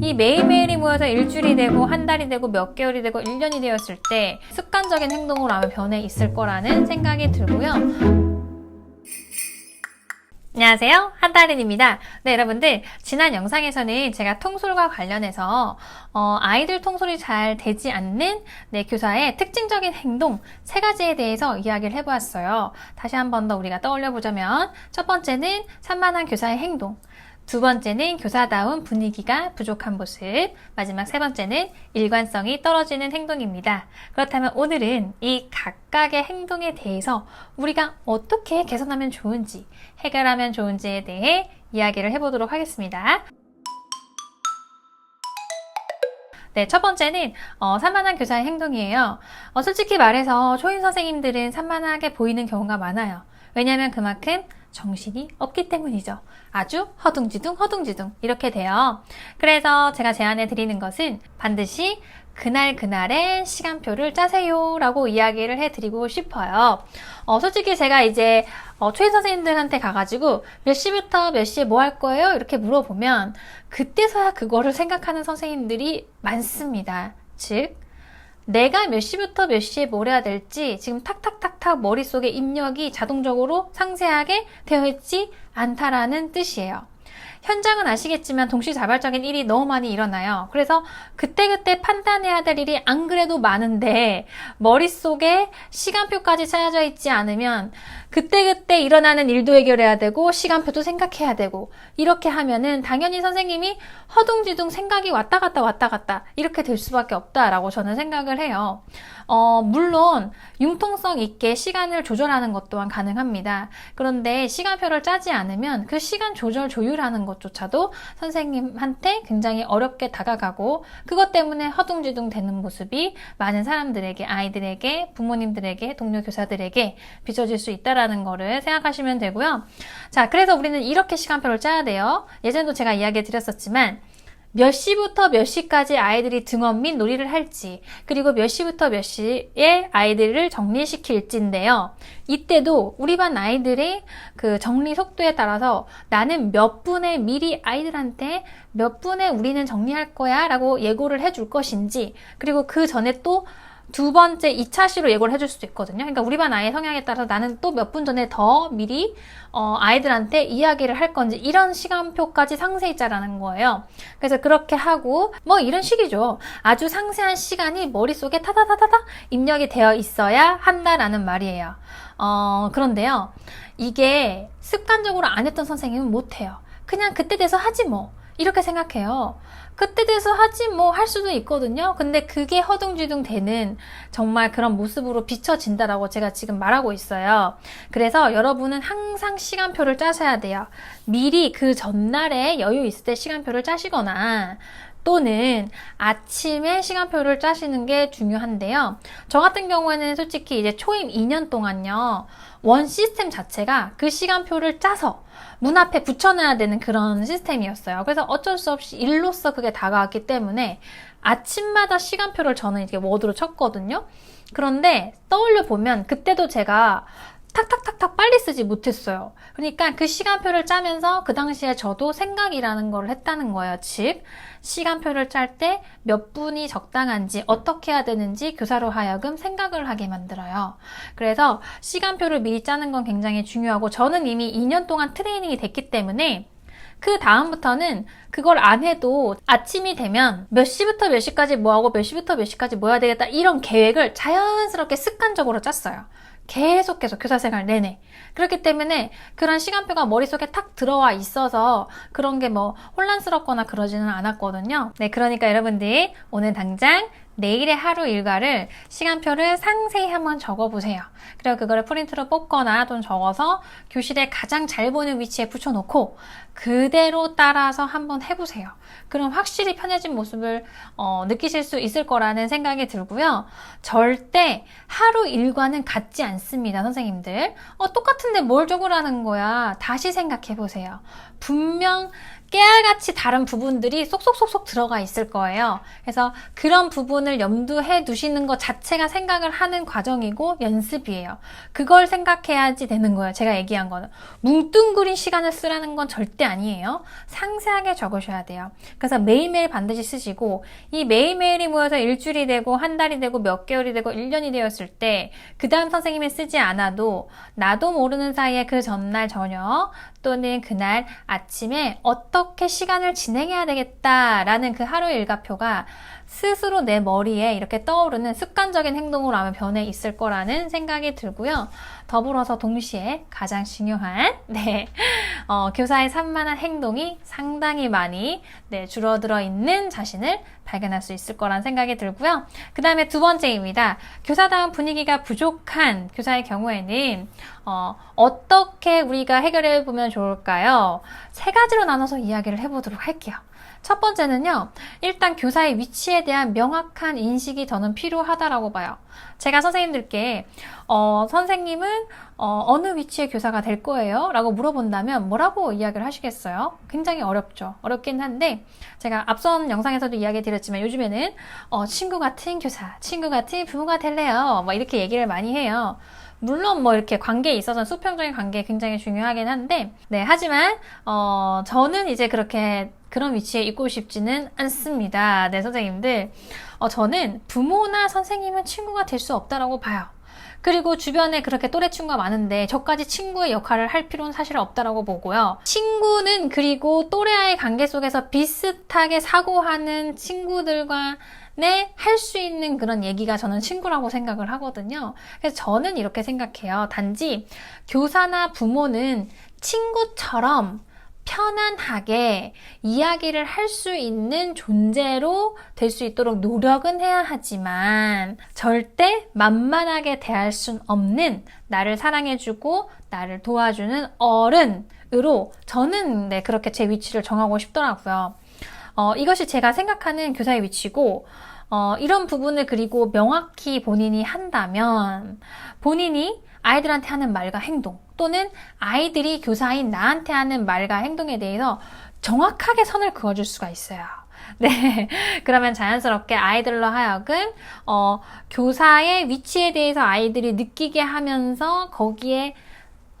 이 매일매일이 모여서 일주일이 되고 한 달이 되고 몇 개월이 되고 1년이 되었을 때 습관적인 행동으로 아마 변해 있을 거라는 생각이 들고요. 안녕하세요. 한다른입니다. 네, 여러분들. 지난 영상에서는 제가 통솔과 관련해서, 어, 아이들 통솔이 잘 되지 않는, 네, 교사의 특징적인 행동 세 가지에 대해서 이야기를 해보았어요. 다시 한 번 더 우리가 떠올려 보자면, 첫 번째는 산만한 교사의 행동. 두 번째는 교사다운 분위기가 부족한 모습. 마지막 세 번째는 일관성이 떨어지는 행동입니다. 그렇다면 오늘은 이 각각의 행동에 대해서 우리가 어떻게 개선하면 좋은지, 해결하면 좋은지에 대해 이야기를 해보도록 하겠습니다. 네, 첫 번째는 어, 산만한 교사의 행동이에요. 어, 솔직히 말해서 초임 선생님들은 산만하게 보이는 경우가 많아요. 왜냐하면 그만큼 정신이 없기 때문이죠. 아주 허둥지둥 허둥지둥 이렇게 돼요. 그래서 제가 제안해 드리는 것은 반드시 그날 그날의 시간표를 짜세요 라고 이야기를 해 드리고 싶어요. 어, 솔직히 제가 이제 어, 초임 선생님들한테 가가지고 몇 시부터 몇 시에 뭐 할 거예요? 이렇게 물어보면 그때서야 그거를 생각하는 선생님들이 많습니다. 즉, 내가 몇 시부터 몇 시에 뭘 해야 될지 지금 탁탁탁탁 머릿속에 입력이 자동적으로 상세하게 되어 있지 않다라는 뜻이에요. 현장은 아시겠지만 동시자발적인 일이 너무 많이 일어나요. 그래서 그때그때 판단해야 될 일이 안 그래도 많은데 머릿속에 시간표까지 짜여져 있지 않으면 그때그때 일어나는 일도 해결해야 되고 시간표도 생각해야 되고 이렇게 하면은 당연히 선생님이 허둥지둥 생각이 왔다 갔다 왔다 갔다 이렇게 될 수밖에 없다라고 저는 생각을 해요. 어, 물론 융통성 있게 시간을 조절하는 것 또한 가능합니다. 그런데 시간표를 짜지 않으면 그 시간 조절 조율하는 것조차도 선생님한테 굉장히 어렵게 다가가고 그것 때문에 허둥지둥 되는 모습이 많은 사람들에게 아이들에게 부모님들에게 동료 교사들에게 비춰질 수 있다라는 거를 생각하시면 되고요. 자, 그래서 우리는 이렇게 시간표를 짜야 돼요. 예전에도 제가 이야기 드렸었지만 몇 시부터 몇 시까지 아이들이 등원 및 놀이를 할지, 그리고 몇 시부터 몇 시에 아이들을 정리시킬지인데요. 이때도 우리 반 아이들의 그 정리 속도에 따라서 나는 몇 분에 미리 아이들한테 몇 분에 우리는 정리할 거야 라고 예고를 해줄 것인지, 그리고 그 전에 또 두 번째 2차 시로 예고를 해줄 수도 있거든요. 그러니까 우리 반 아이의 성향에 따라서 나는 또 몇 분 전에 더 미리 어, 아이들한테 이야기를 할 건지 이런 시간표까지 상세히 짜라는 거예요. 그래서 그렇게 하고 뭐 이런 식이죠. 아주 상세한 시간이 머릿속에 타다다다다 입력이 되어 있어야 한다라는 말이에요. 어, 그런데요. 이게 습관적으로 안 했던 선생님은 못해요. 그냥 그때 돼서 하지 뭐. 이렇게 생각해요. 그때 돼서 하지 뭐 할 수도 있거든요. 근데 그게 허둥지둥 되는 정말 그런 모습으로 비춰진다라고 제가 지금 말하고 있어요. 그래서 여러분은 항상 시간표를 짜셔야 돼요. 미리 그 전날에 여유 있을 때 시간표를 짜시거나 또는 아침에 시간표를 짜시는 게 중요한데요. 저 같은 경우에는 솔직히 이제 초임 2년 동안요. 원 시스템 자체가 그 시간표를 짜서 문 앞에 붙여놔야 되는 그런 시스템이었어요. 그래서 어쩔 수 없이 일로서 그게 다가왔기 때문에 아침마다 시간표를 저는 이렇게 워드로 쳤거든요. 그런데 떠올려 보면 그때도 제가 탁탁탁탁 빨리 쓰지 못했어요. 그러니까 그 시간표를 짜면서 그 당시에 저도 생각이라는 걸 했다는 거예요. 즉, 시간표를 짤 때 몇 분이 적당한지, 어떻게 해야 되는지 교사로 하여금 생각을 하게 만들어요. 그래서 시간표를 미리 짜는 건 굉장히 중요하고, 저는 이미 2년 동안 트레이닝이 됐기 때문에 그 다음부터는 그걸 안 해도 아침이 되면 몇 시부터 몇 시까지 뭐 하고 몇 시부터 몇 시까지 뭐 해야 되겠다 이런 계획을 자연스럽게 습관적으로 짰어요. 계속해서 교사 생활 내내. 그렇기 때문에 그런 시간표가 머릿속에 탁 들어와 있어서 그런 게 뭐 혼란스럽거나 그러지는 않았거든요. 네, 그러니까 여러분들 오늘 당장 내일의 하루 일과를 시간표를 상세히 한번 적어보세요. 그리고 그거를 프린트로 뽑거나 또는 적어서 교실에 가장 잘 보는 위치에 붙여놓고 그대로 따라서 한번 해보세요. 그럼 확실히 편해진 모습을 어, 느끼실 수 있을 거라는 생각이 들고요. 절대 하루 일과는 같지 않습니다, 선생님들. 어, 똑같은데 뭘 적으라는 거야? 다시 생각해 보세요. 분명 깨알같이 다른 부분들이 쏙쏙쏙쏙 들어가 있을 거예요. 그래서 그런 부분을 염두해 두시는 것 자체가 생각을 하는 과정이고 연습이에요. 그걸 생각해야지 되는 거예요. 제가 얘기한 거는. 뭉뚱그린 시간을 쓰라는 건 절대 아니에요. 상세하게 적으셔야 돼요. 그래서 매일매일 반드시 쓰시고 이 매일매일이 모여서 일주일이 되고 한 달이 되고 몇 개월이 되고 1년이 되었을 때 그 다음 선생님이 쓰지 않아도 나도 모르는 사이에 그 전날 저녁 또는 그날 아침에 어 떻게 시간을 진행해야 되겠다라는 그 하루 일과표가 스스로 내 머리에 이렇게 떠오르는 습관적인 행동으로 아마 변해 있을 거라는 생각이 들고요. 더불어서 동시에 가장 중요한 네, 어, 교사의 산만한 행동이 상당히 많이 네, 줄어들어 있는 자신을 발견할 수 있을 거란 생각이 들고요. 그 다음에 두 번째입니다. 교사다운 분위기가 부족한 교사의 경우에는 어, 어떻게 우리가 해결해 보면 좋을까요? 세 가지로 나눠서 이야기를 해보도록 할게요. 첫 번째는요, 일단 교사의 위치에 대한 명확한 인식이 저는 필요하다라고 봐요. 제가 선생님들께, 어, 선생님은, 어, 느 위치의 교사가 될 거예요? 라고 물어본다면 뭐라고 이야기를 하시겠어요? 굉장히 어렵죠. 어렵긴 한데, 제가 앞선 영상에서도 이야기 드렸지만 요즘에는, 어, 친구 같은 교사, 친구 같은 부모가 될래요? 뭐 이렇게 얘기를 많이 해요. 물론 뭐 이렇게 관계에 있어서는 수평적인 관계 굉장히 중요하긴 한데, 네, 하지만, 어, 저는 이제 그렇게 그런 위치에 있고 싶지는 않습니다. 네, 선생님들. 어, 저는 부모나 선생님은 친구가 될 수 없다라고 봐요. 그리고 주변에 그렇게 또래 친구가 많은데 저까지 친구의 역할을 할 필요는 사실 없다라고 보고요. 친구는 그리고 또래와의 관계 속에서 비슷하게 사고하는 친구들과 네, 할수 있는 그런 얘기가 저는 친구라고 생각을 하거든요. 그래서 저는 이렇게 생각해요. 단지 교사나 부모는 친구처럼 편안하게 이야기를 할 수 있는 존재로 될 수 있도록 노력은 해야 하지만 절대 만만하게 대할 순 없는 나를 사랑해주고 나를 도와주는 어른으로 저는 네, 그렇게 제 위치를 정하고 싶더라고요. 어, 이것이 제가 생각하는 교사의 위치고 어, 이런 부분을 그리고 명확히 본인이 한다면 본인이 아이들한테 하는 말과 행동 또는 아이들이 교사인 나한테 하는 말과 행동에 대해서 정확하게 선을 그어줄 수가 있어요. 네. 그러면 자연스럽게 아이들로 하여금, 어, 교사의 위치에 대해서 아이들이 느끼게 하면서 거기에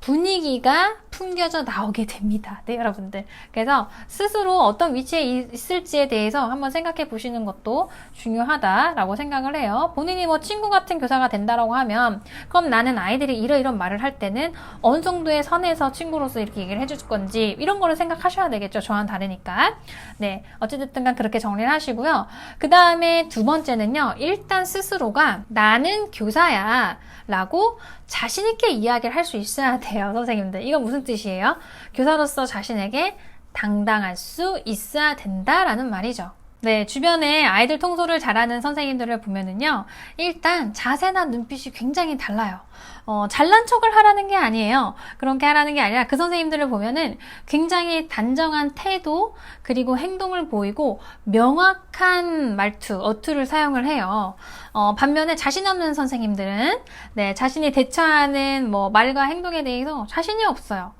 분위기가 풍겨져 나오게 됩니다. 네, 여러분들. 그래서 스스로 어떤 위치에 있을지에 대해서 한번 생각해 보시는 것도 중요하다라고 생각을 해요. 본인이 뭐 친구 같은 교사가 된다라고 하면, 그럼 나는 아이들이 이러이런 말을 할 때는 어느 정도의 선에서 친구로서 이렇게 얘기를 해줄 건지, 이런 거를 생각하셔야 되겠죠. 저와는 다르니까. 네. 어찌됐든 간 그렇게 정리를 하시고요. 그 다음에 두 번째는요, 일단 스스로가 나는 교사야. 라고 자신있게 이야기를 할 수 있어야 돼요, 선생님들. 이건 무슨 뜻이에요? 교사로서 자신에게 당당할 수 있어야 된다라는 말이죠. 네, 주변에 아이들 통솔을 잘하는 선생님들을 보면은요, 일단 자세나 눈빛이 굉장히 달라요. 어, 잘난 척을 하라는 게 아니에요. 그렇게 하라는 게 아니라 그 선생님들을 보면은 굉장히 단정한 태도, 그리고 행동을 보이고 명확한 말투, 어투를 사용을 해요. 어, 반면에 자신 없는 선생님들은, 네, 자신이 대처하는 뭐 말과 행동에 대해서 자신이 없어요.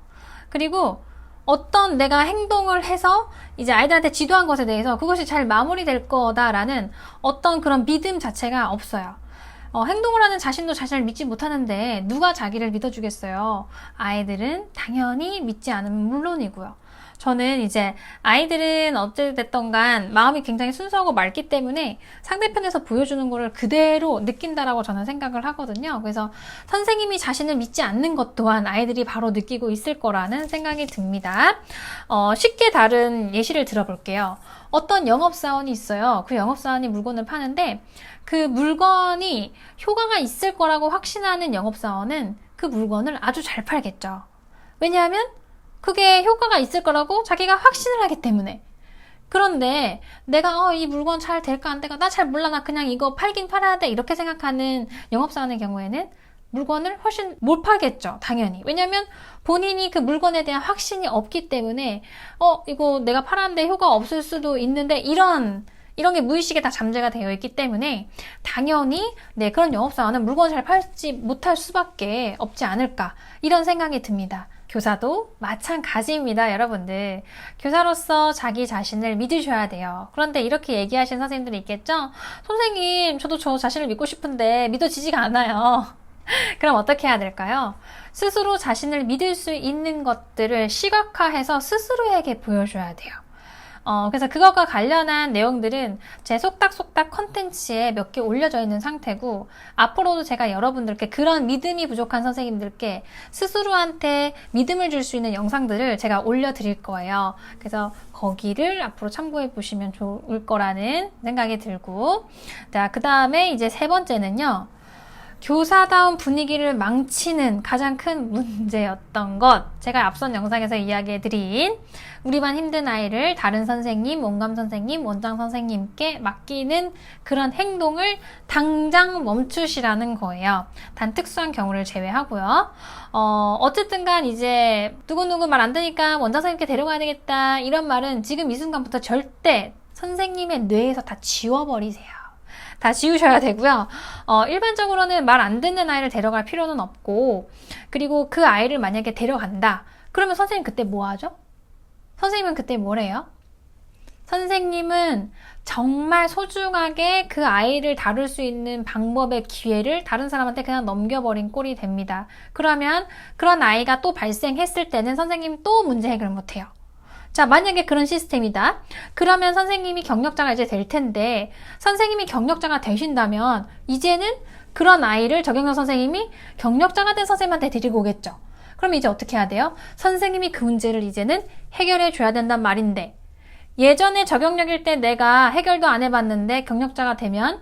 그리고 어떤 내가 행동을 해서 이제 아이들한테 지도한 것에 대해서 그것이 잘 마무리될 거다라는 어떤 그런 믿음 자체가 없어요. 어, 행동을 하는 자신도 자신을 믿지 못하는데 누가 자기를 믿어주겠어요? 아이들은 당연히 믿지 않으면 물론이고요. 저는 이제 아이들은 어찌됐던 간 마음이 굉장히 순수하고 맑기 때문에 상대편에서 보여주는 거를 그대로 느낀다라고 저는 생각을 하거든요. 그래서 선생님이 자신을 믿지 않는 것 또한 아이들이 바로 느끼고 있을 거라는 생각이 듭니다. 어, 쉽게 다른 예시를 들어볼게요. 어떤 영업사원이 있어요. 그 영업사원이 물건을 파는데 그 물건이 효과가 있을 거라고 확신하는 영업사원은 그 물건을 아주 잘 팔겠죠. 왜냐하면 그게 효과가 있을 거라고 자기가 확신을 하기 때문에. 그런데 내가 어, 이 물건 잘 될까 안 될까? 나 잘 몰라. 나 그냥 이거 팔긴 팔아야 돼. 이렇게 생각하는 영업사원의 경우에는 물건을 훨씬 못 팔겠죠 당연히. 왜냐면 본인이 그 물건에 대한 확신이 없기 때문에 어 이거 내가 팔았는데 효과 없을 수도 있는데 이런 이런 게 무의식에 다 잠재가 되어 있기 때문에 당연히 네 그런 영업사원은 물건을 잘 팔지 못할 수밖에 없지 않을까. 이런 생각이 듭니다. 교사도 마찬가지입니다, 여러분들. 교사로서 자기 자신을 믿으셔야 돼요. 그런데 이렇게 얘기하시는 선생님들이 있겠죠? 선생님, 저도 저 자신을 믿고 싶은데 믿어지지가 않아요. 그럼 어떻게 해야 될까요? 스스로 자신을 믿을 수 있는 것들을 시각화해서 스스로에게 보여줘야 돼요. 어, 그래서 그것과 관련한 내용들은 제 속닥속닥 컨텐츠에 몇 개 올려져 있는 상태고, 앞으로도 제가 여러분들께 그런 믿음이 부족한 선생님들께 스스로한테 믿음을 줄 수 있는 영상들을 제가 올려드릴 거예요. 그래서 거기를 앞으로 참고해 보시면 좋을 거라는 생각이 들고, 자, 그 다음에 이제 세 번째는요. 교사다운 분위기를 망치는 가장 큰 문제였던 것. 제가 앞선 영상에서 이야기해 드린 우리 반 힘든 아이를 다른 선생님, 원감 선생님, 원장 선생님께 맡기는 그런 행동을 당장 멈추시라는 거예요. 단 특수한 경우를 제외하고요. 어, 어쨌든 간 이제 누구누구 말 안 되니까 원장 선생님께 데려가야 되겠다. 이런 말은 지금 이 순간부터 절대 선생님의 뇌에서 다 지워버리세요. 다 지우셔야 되고요. 어, 일반적으로는 말 안 듣는 아이를 데려갈 필요는 없고, 그리고 그 아이를 만약에 데려간다. 그러면 선생님 그때 뭐 하죠? 선생님은 그때 뭐래요? 선생님은 정말 소중하게 그 아이를 다룰 수 있는 방법의 기회를 다른 사람한테 그냥 넘겨버린 꼴이 됩니다. 그러면 그런 아이가 또 발생했을 때는 선생님 또 문제 해결 못해요. 자, 만약에 그런 시스템이다. 그러면 선생님이 경력자가 이제 될 텐데, 선생님이 경력자가 되신다면, 이제는 그런 아이를 저경력 선생님이 경력자가 된 선생님한테 데리고 오겠죠. 그럼 이제 어떻게 해야 돼요? 선생님이 그 문제를 이제는 해결해 줘야 된단 말인데, 예전에 저경력일 때 내가 해결도 안 해봤는데 경력자가 되면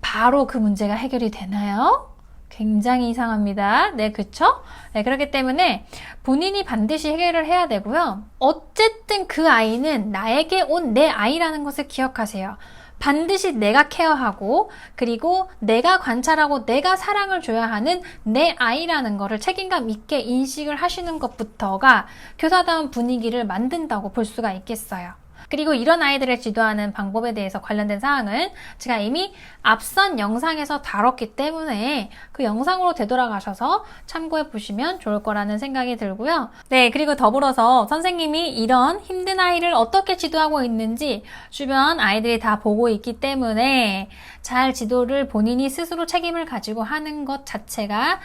바로 그 문제가 해결이 되나요? 굉장히 이상합니다. 네, 그쵸? 네, 그렇기 때문에 본인이 반드시 해결을 해야 되고요. 어쨌든 그 아이는 나에게 온 내 아이라는 것을 기억하세요. 반드시 내가 케어하고 그리고 내가 관찰하고 내가 사랑을 줘야 하는 내 아이라는 것을 책임감 있게 인식을 하시는 것부터가 교사다운 분위기를 만든다고 볼 수가 있겠어요. 그리고 이런 아이들을 지도하는 방법에 대해서 관련된 사항은 제가 이미 앞선 영상에서 다뤘기 때문에 그 영상으로 되돌아가셔서 참고해 보시면 좋을 거라는 생각이 들고요. 네, 그리고 더불어서 선생님이 이런 힘든 아이를 어떻게 지도하고 있는지 주변 아이들이 다 보고 있기 때문에 잘 지도를 본인이 스스로 책임을 가지고 하는 것 자체가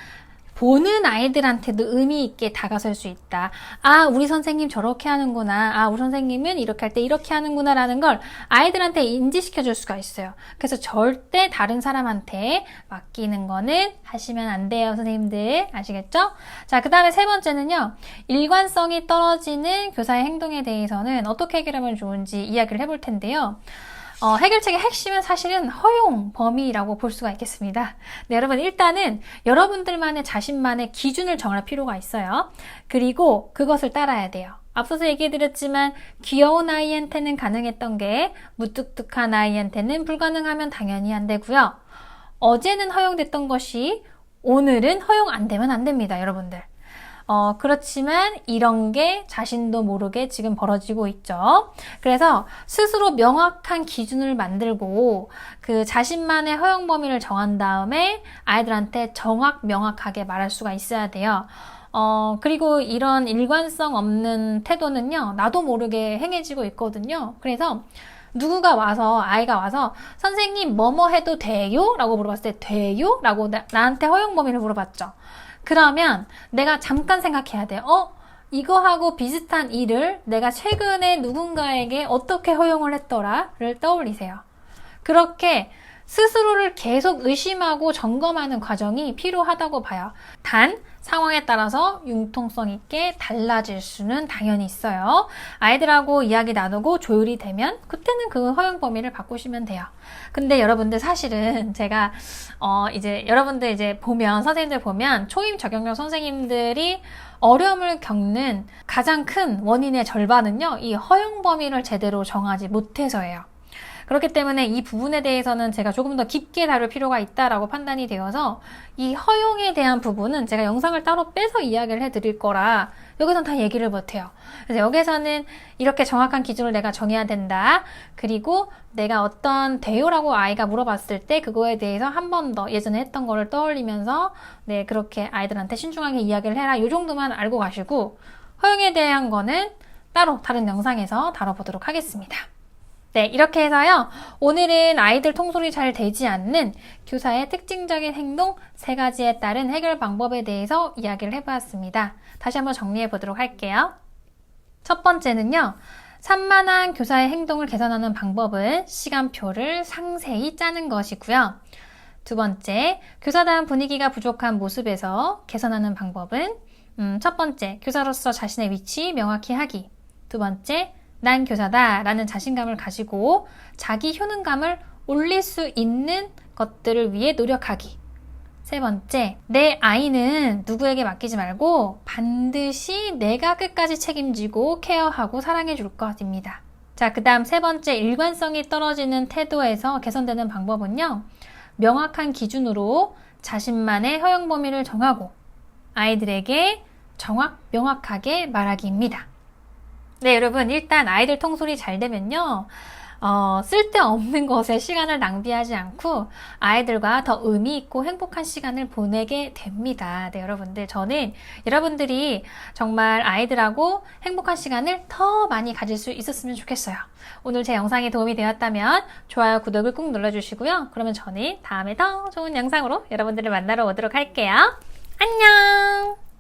보는 아이들한테도 의미 있게 다가설 수 있다. 아, 우리 선생님 저렇게 하는구나. 아, 우리 선생님은 이렇게 할 때 이렇게 하는구나. 라는 걸 아이들한테 인지시켜 줄 수가 있어요. 그래서 절대 다른 사람한테 맡기는 거는 하시면 안 돼요. 선생님들. 아시겠죠? 자, 그 다음에 세 번째는요. 일관성이 떨어지는 교사의 행동에 대해서는 어떻게 해결하면 좋은지 이야기를 해볼 텐데요. 어, 해결책의 핵심은 사실은 허용 범위라고 볼 수가 있겠습니다. 네, 여러분 일단은 여러분들만의 자신만의 기준을 정할 필요가 있어요. 그리고 그것을 따라야 돼요. 앞서서 얘기해드렸지만 귀여운 아이한테는 가능했던 게 무뚝뚝한 아이한테는 불가능하면 당연히 안 되고요. 어제는 허용됐던 것이 오늘은 허용 안 되면 안 됩니다, 여러분들. 어, 그렇지만 이런 게 자신도 모르게 지금 벌어지고 있죠. 그래서 스스로 명확한 기준을 만들고 그 자신만의 허용 범위를 정한 다음에 아이들한테 정확 명확하게 말할 수가 있어야 돼요. 어, 그리고 이런 일관성 없는 태도는요, 나도 모르게 행해지고 있거든요. 그래서 누구가 와서, 아이가 와서, 선생님, 뭐뭐 해도 돼요? 라고 물어봤을 때, 돼요? 라고 나, 나한테 허용 범위를 물어봤죠. 그러면 내가 잠깐 생각해야 돼. 어? 이거하고 비슷한 일을 내가 최근에 누군가에게 어떻게 허용을 했더라를 떠올리세요. 그렇게 스스로를 계속 의심하고 점검하는 과정이 필요하다고 봐요. 단, 상황에 따라서 융통성 있게 달라질 수는 당연히 있어요. 아이들하고 이야기 나누고 조율이 되면 그때는 그 허용 범위를 바꾸시면 돼요. 근데 여러분들 사실은 제가 어 이제 여러분들 이제 보면 선생님들 보면 초임 적용력 선생님들이 어려움을 겪는 가장 큰 원인의 절반은요. 이 허용 범위를 제대로 정하지 못해서예요. 그렇기 때문에 이 부분에 대해서는 제가 조금 더 깊게 다룰 필요가 있다라고 판단이 되어서 이 허용에 대한 부분은 제가 영상을 따로 빼서 이야기를 해드릴 거라 여기선 다 얘기를 못해요. 그래서 여기서는 이렇게 정확한 기준을 내가 정해야 된다. 그리고 내가 어떤 대요라고 아이가 물어봤을 때 그거에 대해서 한 번 더 예전에 했던 거를 떠올리면서 네 그렇게 아이들한테 신중하게 이야기를 해라. 이 정도만 알고 가시고 허용에 대한 거는 따로 다른 영상에서 다뤄보도록 하겠습니다. 네, 이렇게 해서요. 오늘은 아이들 통솔이 잘 되지 않는 교사의 특징적인 행동 세 가지에 따른 해결 방법에 대해서 이야기를 해보았습니다. 다시 한번 정리해 보도록 할게요. 첫 번째는요. 산만한 교사의 행동을 개선하는 방법은 시간표를 상세히 짜는 것이고요. 두 번째, 교사다운 분위기가 부족한 모습에서 개선하는 방법은 음, 첫 번째, 교사로서 자신의 위치 명확히 하기. 두 번째, 난 교사다 라는 자신감을 가지고 자기 효능감을 올릴 수 있는 것들을 위해 노력하기. 세 번째, 내 아이는 누구에게 맡기지 말고 반드시 내가 끝까지 책임지고 케어하고 사랑해 줄 것입니다. 자, 그 다음 세 번째, 일관성이 떨어지는 태도에서 개선되는 방법은요, 명확한 기준으로 자신만의 허용 범위를 정하고 아이들에게 정확, 명확하게 말하기입니다. 네, 여러분, 일단 아이들 통솔이 잘 되면요. 어, 쓸데없는 것에 시간을 낭비하지 않고 아이들과 더 의미 있고 행복한 시간을 보내게 됩니다. 네, 여러분들. 저는 여러분들이 정말 아이들하고 행복한 시간을 더 많이 가질 수 있었으면 좋겠어요. 오늘 제 영상이 도움이 되었다면 좋아요, 구독을 꾹 눌러주시고요. 그러면 저는 다음에 더 좋은 영상으로 여러분들을 만나러 오도록 할게요. 안녕!